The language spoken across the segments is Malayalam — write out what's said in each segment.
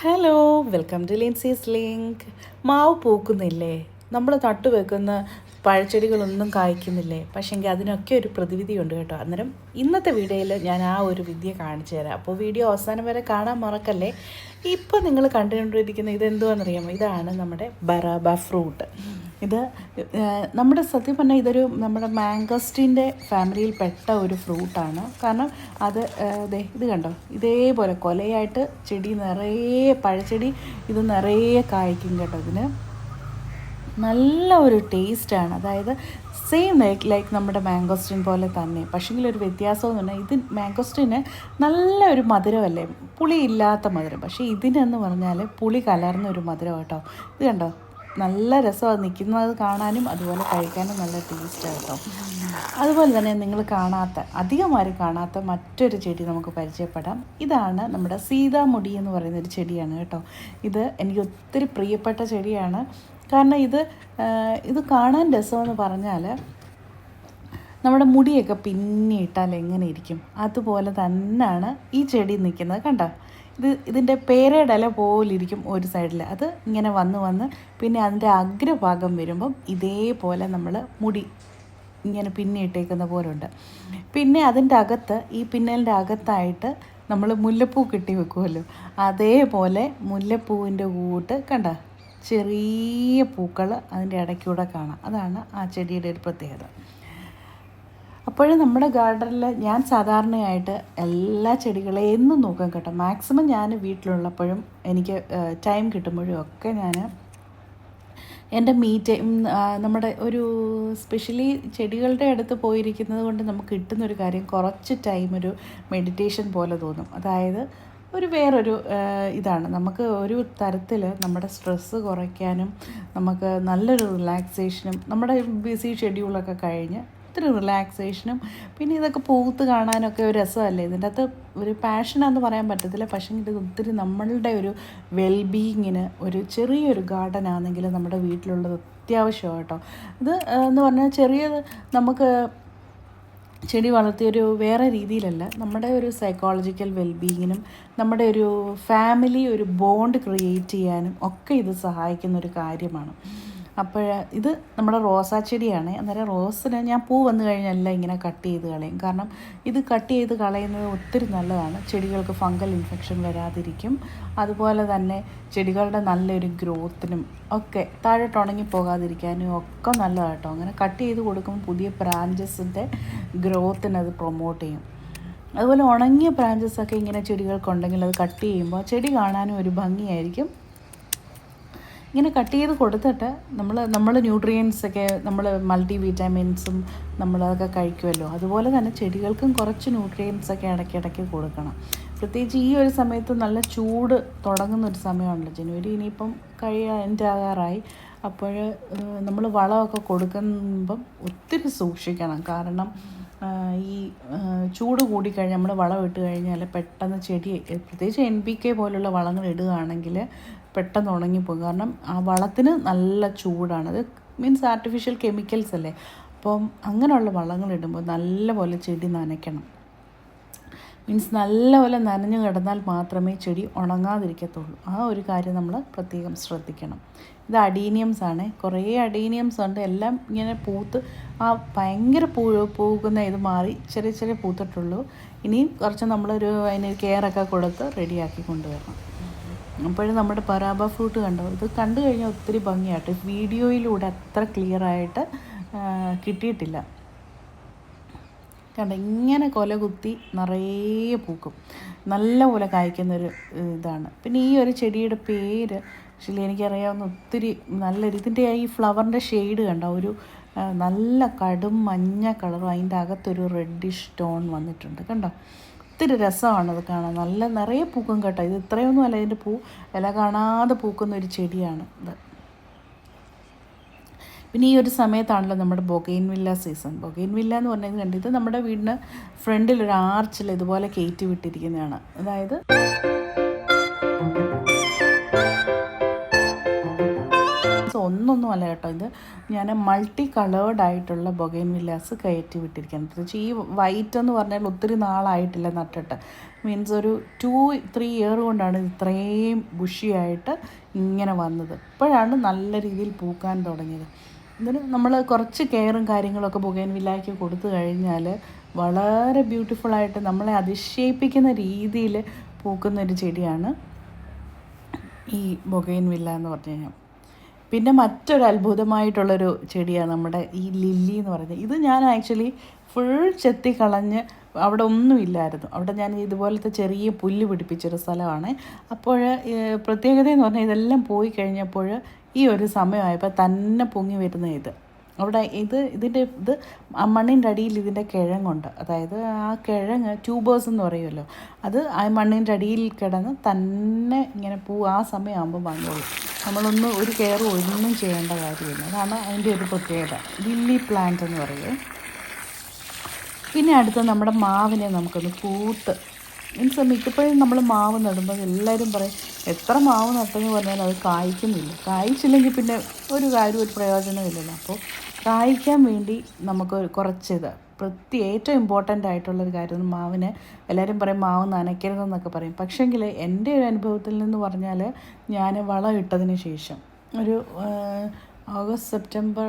Hello welcome to Lincy's link മാവ് പൂക്കുന്നില്ലേ? നമ്മൾ നട്ടു വെക്കുന്ന പഴച്ചെടികളൊന്നും കായ്ക്കുന്നില്ലേ? പക്ഷേങ്കിൽ അതിനൊക്കെ ഒരു പ്രതിവിധിയുണ്ട് കേട്ടോ. അന്നേരം ഇന്നത്തെ വീഡിയോയിൽ ഞാൻ ആ ഒരു വിദ്യ കാണിച്ചു തരാം. അപ്പോൾ വീഡിയോ അവസാനം വരെ കാണാൻ മറക്കല്ലേ? ഇപ്പോൾ നിങ്ങൾ കണ്ടുകൊണ്ടിരിക്കുന്ന ഇതെന്തുവാണെന്നറിയാമോ ഇതാണ് നമ്മുടെ ബറാബ ഫ്രൂട്ട്. ഇത് നമ്മുടെ സത്യം പറഞ്ഞാൽ ഇതൊരു നമ്മുടെ മാംഗോസ്റ്റിന്റെ ഫാമിലിയിൽ പെട്ട ഒരു ഫ്രൂട്ടാണ്. കാരണം അത് ഇത് കണ്ടോ? ഇതേപോലെ കൊലയായിട്ട് ചെടി നിറയെ പഴച്ചെടി ഇത് നിറയെ കായ്ക്കും കേട്ടോ ഇതിന്. നല്ല ഒരു ടേസ്റ്റാണ്. അതായത് സെയിം ലൈക്ക് ലൈക്ക് നമ്മുടെ മാംഗോസ്റ്റിൻ പോലെ തന്നെ. പക്ഷേങ്കിൽ ഒരു വ്യത്യാസം എന്ന് പറഞ്ഞാൽ ഇത് മാംഗോസ്റ്റിന് നല്ല ഒരു മധുരമല്ലേ? പുളിയില്ലാത്ത മധുരം. പക്ഷേ ഇതിനെന്ന് പറഞ്ഞാൽ പുളി കലർന്ന ഒരു മധുരം കേട്ടോ. ഇത് കണ്ടോ? നല്ല രസമാണ്. നിൽക്കുന്നത് കാണാനും അതുപോലെ കഴിക്കാനും നല്ല ടേസ്റ്റാണ് കേട്ടോ. അതുപോലെ തന്നെ നിങ്ങൾ കാണാത്ത അധികം ആരും കാണാത്ത മറ്റൊരു ചെടി നമുക്ക് പരിചയപ്പെടാം. ഇതാണ് നമ്മുടെ സീതാമുടി എന്ന് പറയുന്ന ഒരു ചെടിയാണ് കേട്ടോ. ഇത് എനിക്ക് ഒത്തിരി പ്രിയപ്പെട്ട ചെടിയാണ്. കാരണം ഇത് ഇത് കാണാൻ രസമെന്ന് പറഞ്ഞാൽ നമ്മുടെ മുടിയൊക്കെ പിന്നിയിട്ടാൽ എങ്ങനെ ഇരിക്കും? അതുപോലെ തന്നെയാണ് ഈ ചെടി നിൽക്കുന്നത്. കണ്ടോ? ഇത് ഇതിന്റെ പേരയുടെ ഇല പോലിരിക്കും ഒരു സൈഡിൽ അത് ഇങ്ങനെ വന്ന് വന്ന് പിന്നെ അതിന്റെ അഗ്രഭാഗം വരുമ്പം ഇതേപോലെ നമ്മൾ മുടി ഇങ്ങനെ പിന്നിട്ടേക്കുന്ന പോലെ ഉണ്ട് പിന്നെ അതിന്റെ അകത്ത് ഈ പിന്നലിന്റെ അകത്തായിട്ട് നമ്മൾ മുല്ലപ്പൂ കെട്ടി വെക്കുമല്ലോ അതേപോലെ മുല്ലപ്പൂവിന്റെ കൂട്ട് കണ്ട? ചെറിയ പൂക്കൾ അതിന്റെ ഇടയ്ക്കൂടെ കാണാം. അതാണ് ആ ചെടിയുടെ ഒരു പ്രത്യേകത. അപ്പോഴും നമ്മുടെ ഗാർഡനിൽ ഞാൻ സാധാരണയായിട്ട് എല്ലാ ചെടികളെയും എന്നും നോക്കാൻ കേട്ടോ. മാക്സിമം ഞാൻ വീട്ടിലുള്ളപ്പോഴും എനിക്ക് ടൈം കിട്ടുമ്പോഴും ഒക്കെ ഞാൻ എന്റെ മീറ്റ് നമ്മുടെ ഒരു സ്പെഷ്യലി ചെടികളുടെ അടുത്ത് പോയിരിക്കുന്നത് കൊണ്ട് നമുക്ക് കിട്ടുന്നൊരു കാര്യം കുറച്ച് ടൈം ഒരു മെഡിറ്റേഷൻ പോലെ തോന്നും. അതായത് ഒരു വേറൊരു ഇതാണ്. നമുക്ക് ഒരു തരത്തിൽ നമ്മുടെ സ്ട്രെസ്സ് കുറയ്ക്കാനും നമുക്ക് നല്ലൊരു റിലാക്സേഷനും നമ്മുടെ ബിസി ഷെഡ്യൂളൊക്കെ കഴിഞ്ഞ് ഒത്തിരി റിലാക്സേഷനും പിന്നെ ഇതൊക്കെ പൂത്ത് കാണാനൊക്കെ ഒരു രസമല്ലേ? ഇതിന്റെ അകത്ത് ഒരു പാഷനാന്ന് പറയാൻ പറ്റത്തില്ല. പക്ഷേ ഇത് ഒത്തിരി നമ്മളുടെ ഒരു വെൽബീയിങ്ങിന് ഒരു ചെറിയൊരു ഗാർഡൻ ആണെങ്കിൽ നമ്മുടെ വീട്ടിലുള്ളത് അത്യാവശ്യമാണ് കേട്ടോ ഇത് എന്ന് പറഞ്ഞാൽ ചെറിയ നമുക്ക് ചെടി വളർത്തിയൊരു വേറെ രീതിയിലല്ല. നമ്മുടെ ഒരു സൈക്കോളജിക്കൽ വെൽബീയിങ്ങിനും നമ്മുടെ ഒരു ഫാമിലി ഒരു ബോണ്ട് ക്രിയേറ്റ് ചെയ്യാനും ഒക്കെ ഇത് സഹായിക്കുന്ന ഒരു കാര്യമാണ്. അപ്പോൾ ഇത് നമ്മുടെ റോസാ ചെടിയാണ്. അന്നേരം റോസിന് ഞാൻ പൂ വന്നു കഴിഞ്ഞാൽ ഇങ്ങനെ കട്ട് ചെയ്ത് കളയും. കാരണം ഇത് കട്ട് ചെയ്ത് കളയുന്നത് ഒത്തിരി നല്ലതാണ്. ചെടികൾക്ക് ഫംഗൽ ഇൻഫെക്ഷൻ വരാതിരിക്കും. അതുപോലെ തന്നെ ചെടികളുടെ നല്ലൊരു ഗ്രോത്തിനും ഒക്കെ താഴോട്ട് ഉണങ്ങി പോകാതിരിക്കാനും ഒക്കെ നല്ലതാണ് കേട്ടോ. അങ്ങനെ കട്ട് ചെയ്ത് കൊടുക്കുമ്പോൾ പുതിയ ബ്രാഞ്ചസിന്റെ ഗ്രോത്തിന് അത് പ്രൊമോട്ട് ചെയ്യും. അതുപോലെ ഉണങ്ങിയ ബ്രാഞ്ചസൊക്കെ ഇങ്ങനെ ചെടികൾക്കുണ്ടെങ്കിൽ അത് കട്ട് ചെയ്യുമ്പോൾ ചെടി കാണാനും ഒരു ഭംഗിയായിരിക്കും. ഇങ്ങനെ കട്ട് ചെയ്ത് കൊടുത്തിട്ട് നമ്മൾ നമ്മൾ ന്യൂട്രിയൻസ് ഒക്കെ നമ്മൾ മൾട്ടി വിറ്റാമിൻസും നമ്മളതൊക്കെ കഴിക്കുമല്ലോ. അതുപോലെ തന്നെ ചെടികൾക്കും കുറച്ച് ന്യൂട്രിയൻസ് ഒക്കെ ഇടയ്ക്കിടയ്ക്ക് കൊടുക്കണം. പ്രത്യേകിച്ച് ഈ ഒരു സമയത്ത് നല്ല ചൂട് തുടങ്ങുന്ന ഒരു സമയമാണല്ലോ. ജനുവരി ഇനിയിപ്പം ആകാറായി. അപ്പോൾ നമ്മൾ വളമൊക്കെ കൊടുക്കുമ്പം ഒത്തിരി സൂക്ഷിക്കണം. കാരണം ഈ ചൂട് കൂടിക്കഴിഞ്ഞാൽ നമ്മൾ വളം ഇട്ട് കഴിഞ്ഞാൽ പെട്ടെന്ന് ചെടി പ്രത്യേകിച്ച് എൻ പി കെ പോലുള്ള വളങ്ങൾ ഇടുകയാണെങ്കിൽ പെട്ടെന്ന് ഉണങ്ങിപ്പോകും. കാരണം ആ വളത്തിന് നല്ല ചൂടാണ് അത് മീൻസ് ആർട്ടിഫിഷ്യൽ കെമിക്കൽസ് അല്ലേ? അപ്പം അങ്ങനെയുള്ള വളങ്ങൾ ഇടുമ്പോൾ നല്ലപോലെ ചെടി നനയ്ക്കണം. മീൻസ് നല്ലപോലെ നനഞ്ഞു കിടന്നാൽ മാത്രമേ ചെടി ഉണങ്ങാതിരിക്കത്തുള്ളൂ. ആ ഒരു കാര്യം നമ്മൾ പ്രത്യേകം ശ്രദ്ധിക്കണം. ഇത് അഡീനിയംസ് ആണ്. കുറേ അഡീനിയംസ് ഉണ്ട്. എല്ലാം ഇങ്ങനെ പൂത്ത് ആ ഭയങ്കര പൂ പൂക്കുന്ന ഇത് മാറി ചെറിയ ചെറിയ പൂത്തിട്ടുള്ളൂ. ഇനിയും കുറച്ച് നമ്മളൊരു അതിന് കെയറൊക്കെ കൊടുത്ത് റെഡിയാക്കി കൊണ്ടുവരണം. അപ്പോഴും നമ്മുടെ പരാബ ഫ്രൂട്ട് കണ്ടോ? ഇത് കണ്ടു കഴിഞ്ഞാൽ ഒത്തിരി ഭംഗിയായിട്ട് വീഡിയോയിലൂടെ അത്ര ക്ലിയറായിട്ട് കിട്ടിയിട്ടില്ല. കണ്ട ഇങ്ങനെ കൊല കുത്തി നിറയെ പൂക്കും. നല്ല പോലെ കായ്ക്കുന്നൊരു ഇതാണ്. പിന്നെ ഈ ഒരു ചെടിയുടെ പേര് ആക്ച്വലി എനിക്കറിയാവുന്ന ഒത്തിരി നല്ലൊരു ഇതിന്റെ ഈ ഫ്ലവറിന്റെ ഷെയ്ഡ് കണ്ട? ഒരു നല്ല കടും മഞ്ഞ കളറും അതിന്റെ അകത്തൊരു റെഡിഷ് ടോൺ വന്നിട്ടുണ്ട്. കണ്ടോ? ഒത്തിരി രസമാണ് അത് കാണാൻ. നല്ല നിറയെ പൂക്കും കേട്ടോ. ഇത് ഇത്രയൊന്നും അല്ല ഇതിന്റെ പൂ ഇല കാണാതെ പൂക്കുന്ന ഒരു ചെടിയാണ് ഇത്. പിന്നെ ഈ ഒരു സമയത്താണല്ലോ നമ്മുടെ bougainvillea season. Bougainvillea എന്ന് പറഞ്ഞത് കണ്ടിട്ട് നമ്മുടെ വീടിന് ഫ്രണ്ടിൽ ഒരു ആർച്ചിൽ ഇതുപോലെ കയറ്റി വിട്ടിരിക്കുന്നതാണ്. അതായത് ഒന്നൊന്നും അല്ല കേട്ടോ ഇത്. ഞാൻ മൾട്ടി കളേർഡ് ആയിട്ടുള്ള ബൊഗൈൻ വില്ലാസ് കയറ്റി വിട്ടിരിക്കുന്നത് ഈ വൈറ്റ് എന്ന് പറഞ്ഞാൽ ഒത്തിരി നാളായിട്ടില്ല നട്ടിട്ട്. മീൻസ് ഒരു ടു ത്രീ ഇയർ കൊണ്ടാണ് ഇത്രയും ബുഷിയായിട്ട് ഇങ്ങനെ വന്നത്. ഇപ്പോഴാണ് നല്ല രീതിയിൽ പൂക്കാൻ തുടങ്ങിയത്. ഇതിന് നമ്മൾ കുറച്ച് കെയറും കാര്യങ്ങളൊക്കെ പുകയൻ കൊടുത്തു കഴിഞ്ഞാൽ വളരെ ബ്യൂട്ടിഫുള്ളായിട്ട് നമ്മളെ അതിശയിപ്പിക്കുന്ന രീതിയിൽ പൂക്കുന്ന ഒരു ചെടിയാണ് ഈ ബൊഗൈൻ വില്ല എന്ന് പറഞ്ഞു കഴിഞ്ഞാൽ പിന്നെ മറ്റൊരു അത്ഭുതമായിട്ടുള്ളൊരു ചെടിയാണ് നമ്മുടെ ഈ ലില്ലി എന്ന് പറയുന്നത്. ഇത് ഞാൻ ആക്ച്വലി ഫുൾ ചെത്തി കളഞ്ഞ് അവിടെ ഒന്നുമില്ലായിരുന്നു. അവിടെ ഞാൻ ഇതുപോലത്തെ ചെറിയ പുല്ല് പിടിപ്പിച്ചൊരു സ്ഥലമാണ്. അപ്പോൾ പ്രത്യേകത എന്ന് പറഞ്ഞാൽ ഇതെല്ലാം പോയി കഴിഞ്ഞപ്പോൾ ഈ ഒരു സമയമായപ്പോൾ തന്നെ പൊങ്ങി വരുന്ന ഇത്. അവിടെ ഇത് ഇതിന്റെ ഇത് മണ്ണിന്റെ അടിയിൽ ഇതിന്റെ കിഴങ്ങുണ്ട്. അതായത് ആ കിഴങ്ങ് ട്യൂബേഴ്സ് എന്ന് പറയുമല്ലോ. അത് ആ മണ്ണിന്റെ അടിയിൽ കിടന്ന് തന്നെ ഇങ്ങനെ പൂ ആ സമയമാകുമ്പോൾ വന്നോളൂ. നമ്മളൊന്നും ഒരു കെയർ ഒന്നും ചെയ്യേണ്ട കാര്യമില്ല. അതാണ് അതിന്റെ ഒരു പ്രത്യേകത. ലില്ലി പ്ലാന്റ് എന്ന് പറയുന്നത് പിന്നെ അടുത്ത നമ്മുടെ മാവിനെ നമുക്കൊന്ന് കൂട്ട്. മീൻസ് മിക്കപ്പോഴും നമ്മൾ മാവ് നടുമ്പോൾ എല്ലാവരും പറയും എത്ര മാവ് നട്ടെന്ന് പറഞ്ഞാൽ അത് കായ്ക്കുന്നില്ല. കായ്ച്ചില്ലെങ്കിൽ പിന്നെ ഒരു കാര്യം ഒരു പ്രയോജനമില്ലല്ലോ അപ്പോൾ കായ്ക്കാൻ വേണ്ടി നമുക്ക് കുറച്ചിത്. പ്രത്യേക ഏറ്റവും ഇമ്പോർട്ടന്റ് ആയിട്ടുള്ളൊരു കാര്യം മാവിന്. എല്ലാവരും പറയും മാവ് നനയ്ക്കരുതെന്നൊക്കെ പറയും. പക്ഷേങ്കിൽ എന്റെ ഒരു അനുഭവത്തിൽ നിന്ന് പറഞ്ഞാൽ ഞാൻ വളം ഇട്ടതിന് ശേഷം ഒരു ഓഗസ്റ്റ് സെപ്റ്റംബർ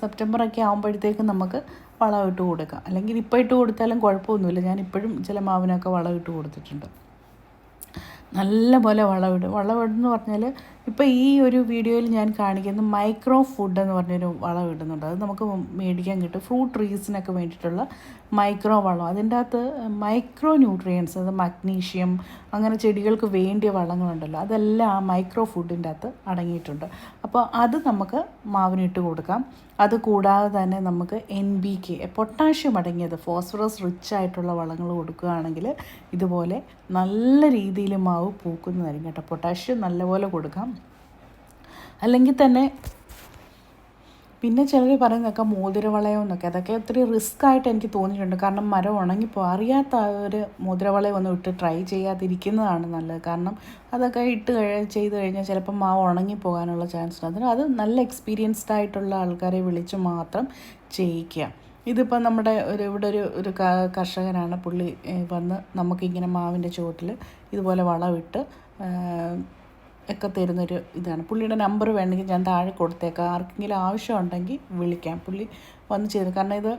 സെപ്റ്റംബറൊക്കെ ആകുമ്പോഴത്തേക്കും നമുക്ക് വളം ഇട്ട് കൊടുക്കാം അല്ലെങ്കിൽ ഇപ്പോൾ ഇട്ട് കൊടുത്താലും കുഴപ്പമൊന്നുമില്ല. ഞാൻ ഇപ്പോഴും ചില മാവിനൊക്കെ വളം ഇട്ട് കൊടുത്തിട്ടുണ്ട്. നല്ല പോലെ വളമിടും വളമിടുന്നു പറഞ്ഞാൽ ഇപ്പോൾ ഈ ഒരു വീഡിയോയിൽ ഞാൻ കാണിക്കുന്ന മൈക്രോ ഫുഡ് എന്ന് പറഞ്ഞൊരു വളം ഇടുന്നുണ്ട്. അത് നമുക്ക് മേടിക്കാൻ കിട്ടും. ഫ്രൂട്ട് ട്രീസിനൊക്കെ വേണ്ടിയിട്ടുള്ള മൈക്രോ വളം. അതിന്റെ അകത്ത് മൈക്രോ ന്യൂട്രിയൻസ് അത് മഗ്നീഷ്യം അങ്ങനെ ചെടികൾക്ക് വേണ്ടിയ വളങ്ങളുണ്ടല്ലോ. അതെല്ലാം ആ മൈക്രോ ഫുഡിന്റെ അകത്ത് അടങ്ങിയിട്ടുണ്ട്. അപ്പോൾ അത് നമുക്ക് മാവിനിട്ട് കൊടുക്കാം. അത് കൂടാതെ തന്നെ നമുക്ക് എൻ ബി കെ പൊട്ടാഷ്യം അടങ്ങിയത് ഫോസ്ഫറസ് റിച്ച് ആയിട്ടുള്ള വളങ്ങൾ കൊടുക്കുകയാണെങ്കിൽ ഇതുപോലെ നല്ല രീതിയിൽ മാവ് പൂക്കുന്നതായിരിക്കും കേട്ടോ. പൊട്ടാഷ്യം നല്ലപോലെ കൊടുക്കാം. അല്ലെങ്കിൽ തന്നെ പിന്നെ ചിലർ പറയുന്നതൊക്കെ മോതിരവളയം എന്നൊക്കെ അതൊക്കെ ഒത്തിരി റിസ്ക് ആയിട്ട് എനിക്ക് തോന്നിയിട്ടുണ്ട്. കാരണം മരം ഉണങ്ങിപ്പോൾ അറിയാത്ത ഒരു മോതിരവളയം ഒന്നും ഇട്ട് ട്രൈ ചെയ്യാതിരിക്കുന്നതാണ് നല്ലത്. കാരണം അതൊക്കെ ഇട്ട് കഴി ചെയ്ത് കഴിഞ്ഞാൽ ചിലപ്പോൾ മാവ് ഉണങ്ങിപ്പോകാനുള്ള ചാൻസ് ഉണ്ട്. അതിന് അത് നല്ല എക്സ്പീരിയൻസ്ഡ് ആയിട്ടുള്ള ആൾക്കാരെ വിളിച്ച് മാത്രം ചെയ്യിക്കുക. ഇതിപ്പോൾ നമ്മുടെ ഒരു ഇവിടെ ഒരു ഒരു കർഷകനാണ് പുള്ളി വന്ന് നമുക്കിങ്ങനെ മാവിന്റെ ചുവട്ടിൽ ഇതുപോലെ വളമിട്ട് ഒക്കെ തരുന്നൊരു ഇതാണ്. പുള്ളിയുടെ നമ്പർ വേണമെങ്കിൽ ഞാൻ താഴെ കൊടുത്തേക്കാം. ആർക്കെങ്കിലും ആവശ്യമുണ്ടെങ്കിൽ വിളിക്കാം. പുള്ളി വന്ന് ചെയ്തു കാരണം ഇത്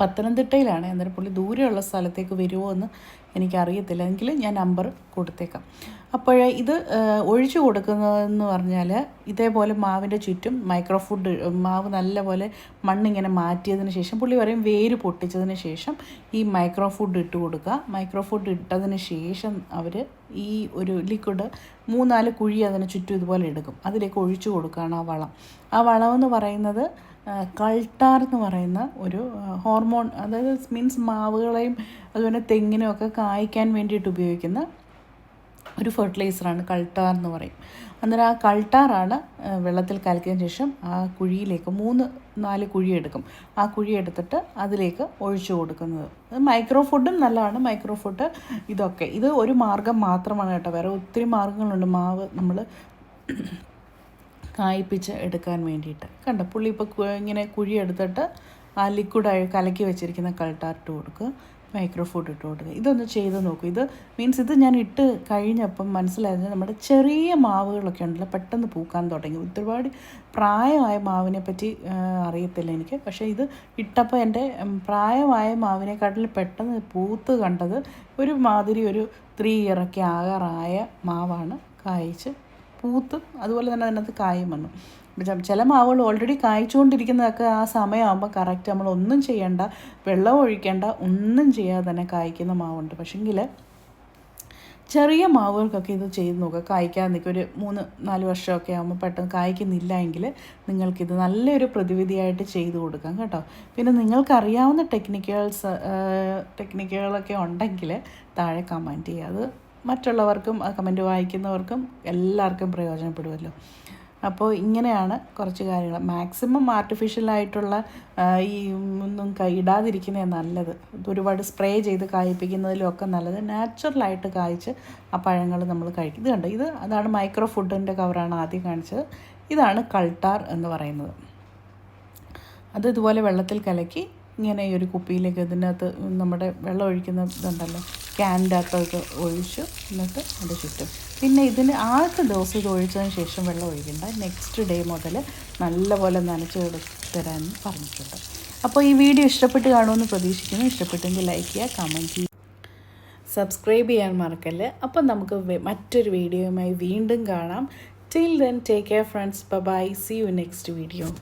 പത്തനംതിട്ടയിലാണ്. എന്നാലും പുള്ളി ദൂരെയുള്ള സ്ഥലത്തേക്ക് വരുമോ എന്ന് എനിക്കറിയത്തില്ല. എങ്കിൽ ഞാൻ നമ്പർ കൊടുത്തേക്കാം. അപ്പോൾ ഇത് ഒഴിച്ചു കൊടുക്കുന്നതെന്ന് പറഞ്ഞാൽ ഇതേപോലെ മാവിന്റെ ചുറ്റും മൈക്രോ ഫുഡ് മാവ് നല്ലപോലെ മണ്ണിങ്ങനെ മാറ്റിയതിന് ശേഷം പുള്ളി പറയും വേര് പൊട്ടിച്ചതിന് ശേഷം ഈ മൈക്രോ ഫുഡ് ഇട്ട് കൊടുക്കുക. മൈക്രോ ഫുഡ് ഇട്ടതിന് ശേഷം അവർ ഈ ഒരു ലിക്വിഡ് മൂന്നാൽ കുഴി അതിന് ചുറ്റും ഇതുപോലെ എടുക്കും. അതിലേക്ക് ഒഴിച്ചു കൊടുക്കുകയാണ് ആ വളം. ആ വളമെന്ന് പറയുന്നത് കൾട്ടാർ എന്ന് പറയുന്ന ഒരു ഹോർമോൺ അതായത് മീൻസ് മാവുകളെയും അതുപോലെ തെങ്ങിനും ഒക്കെ കായ്ക്കാൻ വേണ്ടിയിട്ട് ഉപയോഗിക്കുന്ന ഒരു ഫെർട്ടിലൈസറാണ് കൾട്ടാർ എന്ന് പറയും. അന്നേരം ആ കൾട്ടാറാണ് വെള്ളത്തിൽ കലക്കിയതിന് ശേഷം ആ കുഴിയിലേക്ക് മൂന്ന് നാല് കുഴി എടുക്കും. ആ കുഴി എടുത്തിട്ട് അതിലേക്ക് ഒഴിച്ചു കൊടുക്കുന്നത്. മൈക്രോ ഫുഡും നല്ലതാണ് മൈക്രോ ഫുഡ് ഇതൊക്കെ. ഇത് ഒരു മാർഗം മാത്രമാണ് കേട്ടോ. വേറെ ഒത്തിരി മാർഗങ്ങളുണ്ട്. മാവ് നമ്മൾ കായ്പിച്ച് എടുക്കാൻ വേണ്ടിയിട്ട്. കണ്ട? പുള്ളി ഇപ്പോൾ ഇങ്ങനെ കുഴി എടുത്തിട്ട് ആ ലിക്വിഡ് കലക്കി വെച്ചിരിക്കുന്ന കൾട്ടാർട്ട് കൊടുക്കുക മൈക്രോ ഫുഡ് ഇട്ട് കൊടുക്കുക ഇതൊന്ന് ചെയ്ത് നോക്കും. ഇത് മീൻസ് ഇത് ഞാൻ ഇട്ട് കഴിഞ്ഞപ്പം മനസ്സിലായത് നമ്മുടെ ചെറിയ മാവുകളൊക്കെ ഉണ്ടല്ലോ പെട്ടെന്ന് പൂക്കാൻ തുടങ്ങി. ഒരുപാട് പ്രായമായ മാവിനെ പറ്റി അറിയത്തില്ല എനിക്ക്. പക്ഷേ ഇത് ഇട്ടപ്പോൾ എന്റെ പ്രായമായ മാവിനെക്കാട്ടിൽ പെട്ടെന്ന് പൂത്ത് കണ്ടത് ഒരു മാതിരി ഒരു ത്രീ ഇയറൊക്കെ ആകാറായ മാവാണ് കായ്ച്ച് പൂത്തും അതുപോലെ തന്നെ അതിനകത്ത് കായും വന്നു. ചില മാവുകൾ ഓൾറെഡി കായ്ച്ചുകൊണ്ടിരിക്കുന്നതൊക്കെ ആ സമയമാകുമ്പോൾ കറക്റ്റ് നമ്മൾ ഒന്നും ചെയ്യേണ്ട വെള്ളം ഒഴിക്കേണ്ട ഒന്നും ചെയ്യാതെ തന്നെ കായ്ക്കുന്ന മാവുണ്ട്. പക്ഷെങ്കിൽ ചെറിയ മാവുകൾക്കൊക്കെ ഇത് ചെയ്ത് നോക്കുക കായ്ക്കാൻ നിൽക്കുക ഒരു മൂന്ന് നാല് വർഷമൊക്കെ ആകുമ്പോൾ പെട്ടെന്ന് കായ്ക്കുന്നില്ല എങ്കിൽ നിങ്ങൾക്കിത് നല്ലൊരു പ്രതിവിധിയായിട്ട് ചെയ്തു കൊടുക്കാം കേട്ടോ. പിന്നെ നിങ്ങൾക്കറിയാവുന്ന ടെക്നിക്കുകൾസ് ടെക്നിക്കുകളൊക്കെ ഉണ്ടെങ്കിൽ താഴെ കമന്റ് ചെയ്യുക. അത് മറ്റുള്ളവർക്കും ആ കമന്റ് വായിക്കുന്നവർക്കും എല്ലാവർക്കും പ്രയോജനപ്പെടുമല്ലോ അപ്പോൾ ഇങ്ങനെയാണ് കുറച്ച് കാര്യങ്ങൾ. മാക്സിമം ആർട്ടിഫിഷ്യലായിട്ടുള്ള ഈ ഒന്നും ഇടാതിരിക്കുന്നത് നല്ലത്. ഒരുപാട് സ്പ്രേ ചെയ്ത് കായ്പ്പിക്കുന്നതിലും ഒക്കെ നല്ലത്. നാച്ചുറലായിട്ട് കായ്ച്ച് ആ പഴങ്ങൾ നമ്മൾ കഴിക്കും. ഇത് കണ്ടോ? ഇത് അതാണ് മൈക്രോ ഫുഡിന്റെ കവറാണ് ആദ്യം കാണിച്ചത്. ഇതാണ് കൾട്ടാർ എന്ന് പറയുന്നത്. അത് ഇതുപോലെ വെള്ളത്തിൽ കലക്കി ഇങ്ങനെ ഈ ഒരു കുപ്പിയിലേക്ക് ഇതിനകത്ത് നമ്മുടെ വെള്ളം ഒഴിക്കുന്ന ഇതുണ്ടല്ലോ. അകത്തൊക്കെ ഒഴിച്ചു. എന്നിട്ട് അത് ചുറ്റും. പിന്നെ ഇതിന് ആദ്യത്തെ ദിവസം ഇത് ഒഴിച്ചതിന് ശേഷം വെള്ളം ഒഴിക്കണ്ട. നെക്സ്റ്റ് ഡേ മുതൽ നല്ലപോലെ നനച്ച് കൊടു- തരാൻ പറഞ്ഞിട്ടുണ്ട്. അപ്പോൾ ഈ വീഡിയോ ഇഷ്ടപ്പെട്ട് കാണുമെന്ന് പ്രതീക്ഷിക്കുന്നു. ഇഷ്ടപ്പെട്ടെങ്കിൽ ലൈക്ക് ചെയ്യുക കമന്റ് ചെയ്യുക. സബ്സ്ക്രൈബ് ചെയ്യാൻ മറക്കല്ലേ? അപ്പം നമുക്ക് മറ്റൊരു വീഡിയോയുമായി വീണ്ടും കാണാം. Till then take care friends bye see you next video